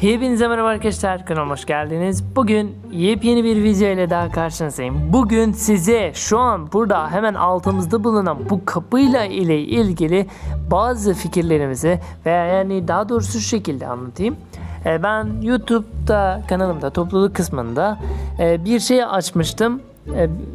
Hepinize merhaba arkadaşlar kanalıma hoş geldiniz. Bugün yepyeni bir video ile daha karşınızdayım. Bugün size şu an burada hemen altımızda bulunan bu kapıyla ile ilgili bazı fikirlerimizi veya yani daha doğrusu şu şekilde anlatayım. Ee, Ben YouTube'da kanalımda topluluk kısmında e, bir şey açmıştım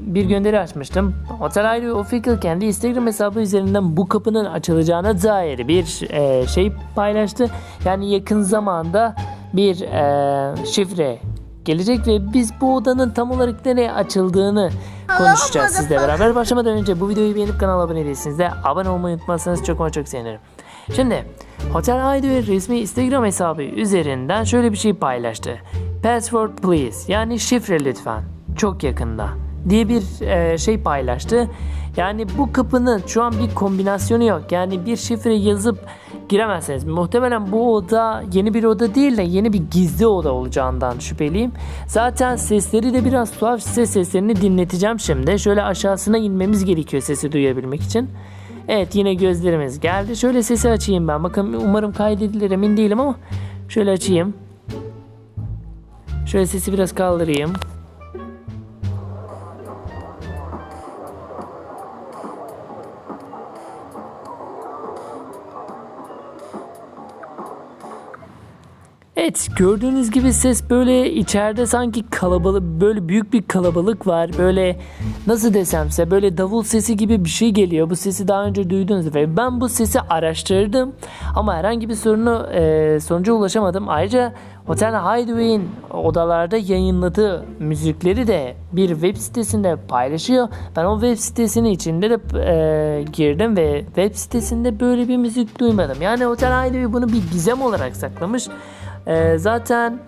bir gönderi açmıştım. Otel Ayrı Official kendi Instagram hesabı üzerinden bu kapının açılacağına dair bir e, şey paylaştı. Yani yakın zamanda bir e, şifre gelecek ve biz bu odanın tam olarak nereye açıldığını konuşacağız sizle beraber. Başlamadan önce bu videoyu beğenip kanala abone değilseniz de abone olmayı unutmazsanız çok ama çok sevinirim. Şimdi Hotel Hideaway resmi Instagram hesabı üzerinden şöyle bir şey paylaştı. Password please yani şifre lütfen çok yakında diye bir e, şey paylaştı. Yani bu kapının şu an bir kombinasyonu yok. Yani bir şifre yazıp giremezsiniz. Muhtemelen bu oda yeni bir oda değil de yeni bir gizli oda olacağından şüpheliyim. Zaten sesleri de biraz tuhaf. Size seslerini dinleteceğim şimdi. Şöyle aşağısına inmemiz gerekiyor sesi duyabilmek için. Evet yine gözlerimiz geldi. Şöyle sesi açayım ben. Bakın umarım kaydedilir emin değilim ama şöyle açayım. Şöyle sesi biraz kaldırayım. Evet gördüğünüz gibi ses böyle içeride sanki kalabalık böyle büyük bir kalabalık var. Böyle nasıl desem size böyle davul sesi gibi bir şey geliyor. Bu sesi daha önce duydunuz ve ben bu sesi araştırdım ama herhangi bir sorunu e, sonuca ulaşamadım. Ayrıca Hotel Hideaway'in odalarda yayınladığı müzikleri de bir web sitesinde paylaşıyor. Ben o web sitesinin içinde de e, girdim ve web sitesinde böyle bir müzik duymadım. Yani Hotel Hideaway bunu bir gizem olarak saklamış ee, zaten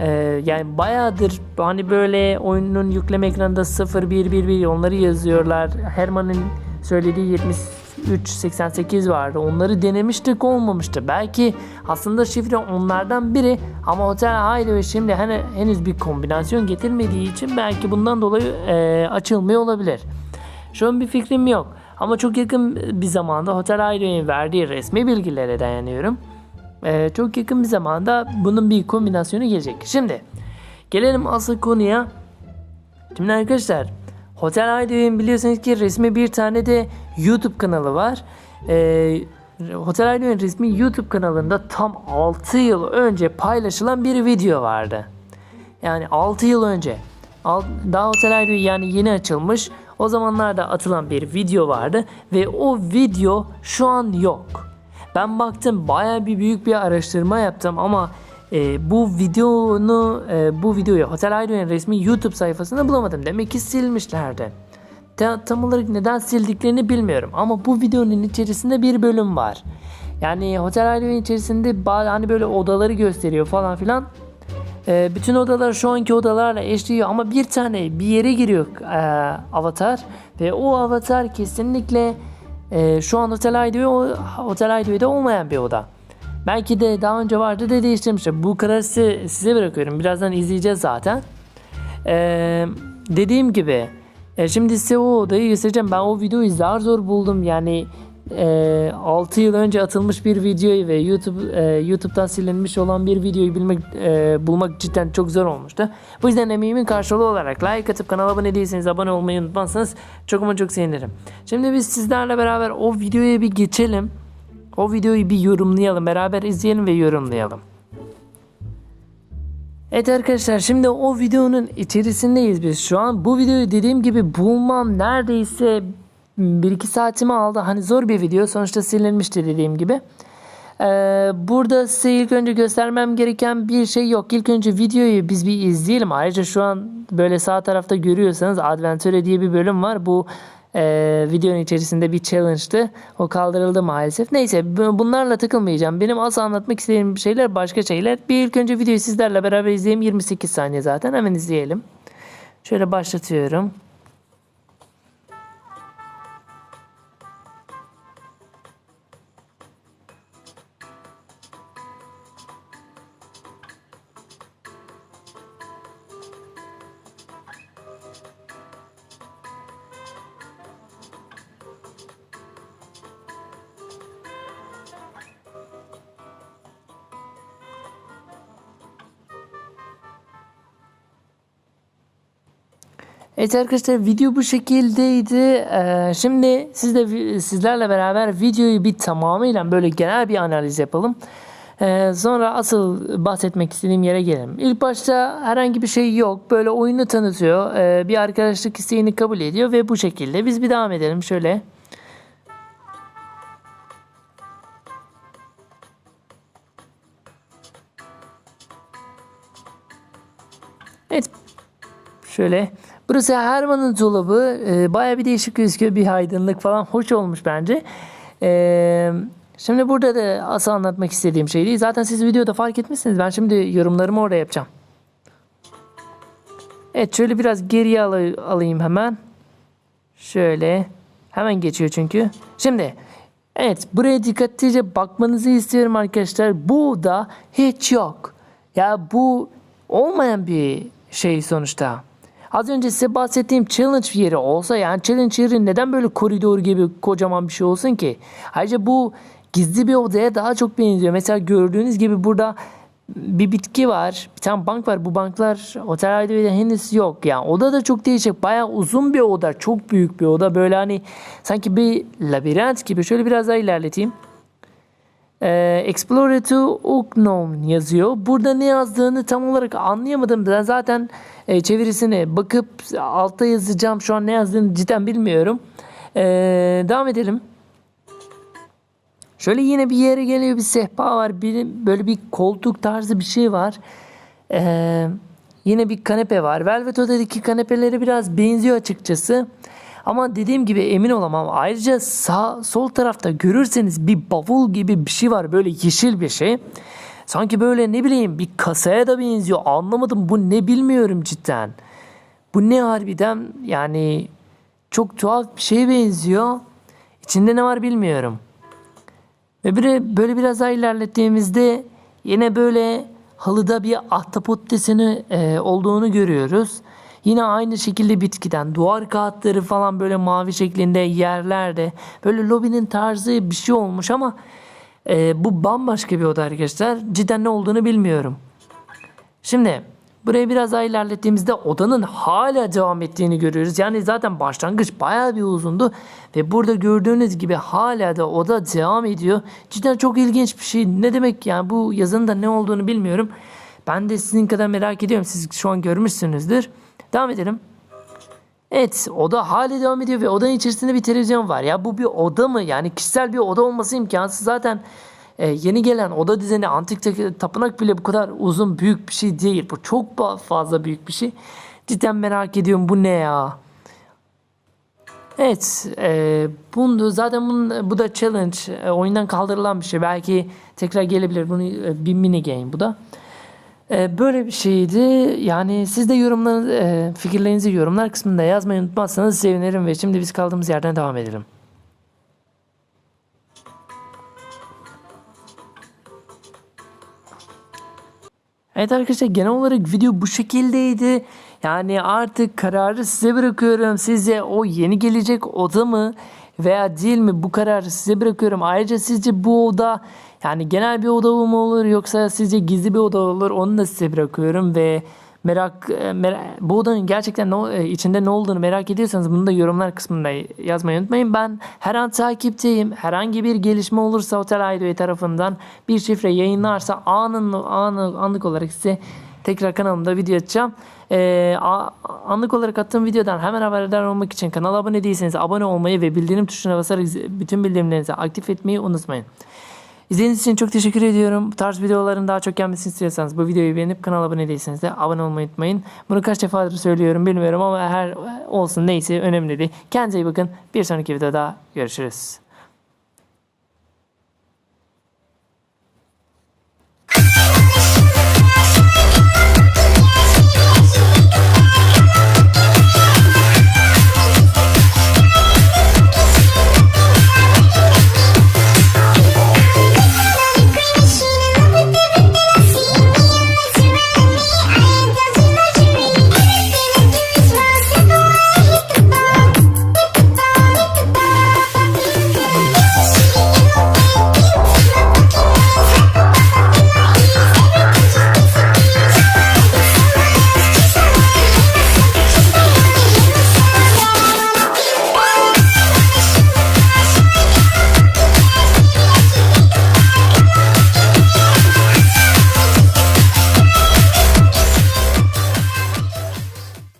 e, yani bayağıdır hani böyle oyunun yükleme ekranında 0111 onları yazıyorlar. Herman'ın söylediği 73 88 vardı. Onları denemiştik olmamıştı. Belki aslında şifre onlardan biri ama Hotel Hideaway şimdi hani henüz bir kombinasyon getirmediği için belki bundan dolayı e, açılmıyor olabilir. Şu an bir fikrim yok. Ama çok yakın bir zamanda Hotel Hideaway'in verdiği resmi bilgilere dayanıyorum. Ee, çok yakın bir zamanda bunun bir kombinasyonu gelecek. Şimdi gelelim asıl konuya. Şimdi arkadaşlar Hotel Hideaway'in biliyorsunuz ki resmi bir tane de YouTube kanalı var. Ee, Hotel Hideaway'in resmi YouTube kanalında tam 6 yıl önce paylaşılan bir video vardı. Yani 6 yıl önce. Daha Hotel Hideaway yani yeni açılmış. O zamanlarda atılan bir video vardı ve o video şu an yok. Ben baktım baya bir büyük bir araştırma yaptım ama e, bu videonu e, bu videoyu Hotel Hideaway'in resmi YouTube sayfasında bulamadım. Demek ki silmişlerdi. Ta- tam olarak neden sildiklerini bilmiyorum ama bu videonun içerisinde bir bölüm var. Yani Hotel Hideaway'in içerisinde ba- hani böyle odaları gösteriyor falan filan. E, bütün odalar şu anki odalarla eşliyor ama bir tane bir yere giriyor e, avatar ve o avatar kesinlikle e, şu an Hotel Hideaway, Hotel Hideaway'de olmayan bir oda. Belki de daha önce vardı da değiştirmişler. Bu kararı size, size bırakıyorum. Birazdan izleyeceğiz zaten. Ee, dediğim gibi e, şimdi size o odayı göstereceğim. Ben o videoyu zar zor buldum. Yani e, 6 yıl önce atılmış bir videoyu ve YouTube e, YouTube'dan silinmiş olan bir videoyu bilmek e, bulmak cidden çok zor olmuştu. Bu yüzden emeğimin karşılığı olarak like atıp kanala abone değilseniz abone olmayı unutmazsanız çok ama çok sevinirim. Şimdi biz sizlerle beraber o videoya bir geçelim. O videoyu bir yorumlayalım. Beraber izleyelim ve yorumlayalım. Evet arkadaşlar şimdi o videonun içerisindeyiz biz şu an. Bu videoyu dediğim gibi bulmam neredeyse 1-2 saatimi aldı. Hani zor bir video sonuçta silinmişti dediğim gibi. Ee, burada size ilk önce göstermem gereken bir şey yok. İlk önce videoyu biz bir izleyelim. Ayrıca şu an böyle sağ tarafta görüyorsanız Adventure diye bir bölüm var. Bu e, videonun içerisinde bir challenge'tı. O kaldırıldı maalesef. Neyse bu- bunlarla takılmayacağım. Benim asıl anlatmak istediğim şeyler başka şeyler. Bir ilk önce videoyu sizlerle beraber izleyelim. 28 saniye zaten. Hemen izleyelim. Şöyle başlatıyorum. Evet arkadaşlar video bu şekildeydi. Ee, şimdi siz de sizlerle beraber videoyu bir tamamıyla böyle genel bir analiz yapalım. Ee, sonra asıl bahsetmek istediğim yere gelelim. İlk başta herhangi bir şey yok. Böyle oyunu tanıtıyor. Ee, bir arkadaşlık isteğini kabul ediyor ve bu şekilde. Biz bir devam edelim şöyle. Evet. Şöyle. Burası Herman'ın dolabı. Ee, Baya bir değişik gözüküyor. Bir aydınlık falan. Hoş olmuş bence. Ee, şimdi burada da asıl anlatmak istediğim şey değil. Zaten siz videoda fark etmişsiniz. Ben şimdi yorumlarımı orada yapacağım. Evet şöyle biraz geriye al- alayım hemen. Şöyle. Hemen geçiyor çünkü. Şimdi evet buraya dikkatlice bakmanızı istiyorum arkadaşlar. Bu da hiç yok. Ya bu olmayan bir şey sonuçta. Az önce size bahsettiğim challenge yeri olsa yani challenge yeri neden böyle koridor gibi kocaman bir şey olsun ki? Ayrıca bu gizli bir odaya daha çok benziyor. Mesela gördüğünüz gibi burada bir bitki var. Bir tane bank var. Bu banklar Otel Hideaway'de henüz yok. Yani oda da çok değişik. Bayağı uzun bir oda. Çok büyük bir oda. Böyle hani sanki bir labirent gibi. Şöyle biraz daha ilerleteyim. Ee, Explore to Unknown yazıyor. Burada ne yazdığını tam olarak anlayamadım. Ben zaten e, çevirisine bakıp altta yazacağım. Şu an ne yazdığını cidden bilmiyorum. Ee, devam edelim. Şöyle yine bir yere geliyor bir sehpa var. Bir, böyle bir koltuk tarzı bir şey var. Ee, yine bir kanepe var. Velvet Oda'daki kanepeleri biraz benziyor açıkçası. Ama dediğim gibi emin olamam. Ayrıca sağ sol tarafta görürseniz bir bavul gibi bir şey var. Böyle yeşil bir şey. Sanki böyle ne bileyim bir kasaya da benziyor. Anlamadım bu ne bilmiyorum cidden. Bu ne harbiden yani çok tuhaf bir şeye benziyor. İçinde ne var bilmiyorum. Ve bir, böyle biraz daha ilerlettiğimizde yine böyle halıda bir ahtapot deseni e, olduğunu görüyoruz. Yine aynı şekilde bitkiden duvar kağıtları falan böyle mavi şeklinde yerlerde böyle lobinin tarzı bir şey olmuş ama e, bu bambaşka bir oda arkadaşlar. Cidden ne olduğunu bilmiyorum. Şimdi burayı biraz daha ilerlettiğimizde odanın hala devam ettiğini görüyoruz. Yani zaten başlangıç bayağı bir uzundu ve burada gördüğünüz gibi hala da oda devam ediyor. Cidden çok ilginç bir şey. Ne demek yani bu yazının da ne olduğunu bilmiyorum. Ben de sizin kadar merak ediyorum. Siz şu an görmüşsünüzdür. Devam edelim. Evet oda hala devam ediyor ve odanın içerisinde bir televizyon var. Ya bu bir oda mı? Yani kişisel bir oda olması imkansız. Zaten e, yeni gelen oda düzeni antik ta- tapınak bile bu kadar uzun büyük bir şey değil. Bu çok fazla büyük bir şey. Cidden merak ediyorum bu ne ya? Evet, e, bunu zaten bunun, bu da challenge, e, oyundan kaldırılan bir şey. Belki tekrar gelebilir. Bunu e, bir mini game bu da. E, böyle bir şeydi. Yani siz de yorumlarınızı, e, fikirlerinizi yorumlar kısmında yazmayı unutmazsanız sevinirim ve şimdi biz kaldığımız yerden devam edelim. Evet arkadaşlar genel olarak video bu şekildeydi. Yani artık kararı size bırakıyorum. Sizce o yeni gelecek oda mı veya değil mi bu kararı size bırakıyorum. Ayrıca sizce bu oda yani genel bir oda mı olur yoksa sizce gizli bir oda olur onu da size bırakıyorum ve merak, e, merak bu odanın gerçekten ne, e, içinde ne olduğunu merak ediyorsanız bunu da yorumlar kısmında yazmayı unutmayın. Ben her an takipteyim. Herhangi bir gelişme olursa Otel Hideaway tarafından bir şifre yayınlarsa anın, anı, anlık olarak size tekrar kanalımda video atacağım. Ee, anlık olarak attığım videodan hemen haberdar olmak için kanala abone değilseniz abone olmayı ve bildirim tuşuna basarak bütün bildirimlerinizi aktif etmeyi unutmayın. İzlediğiniz için çok teşekkür ediyorum. Bu tarz videoların daha çok gelmesini istiyorsanız bu videoyu beğenip kanala abone değilseniz de abone olmayı unutmayın. Bunu kaç defadır söylüyorum bilmiyorum ama her olsun neyse önemli değil. Kendinize iyi bakın. Bir sonraki videoda görüşürüz.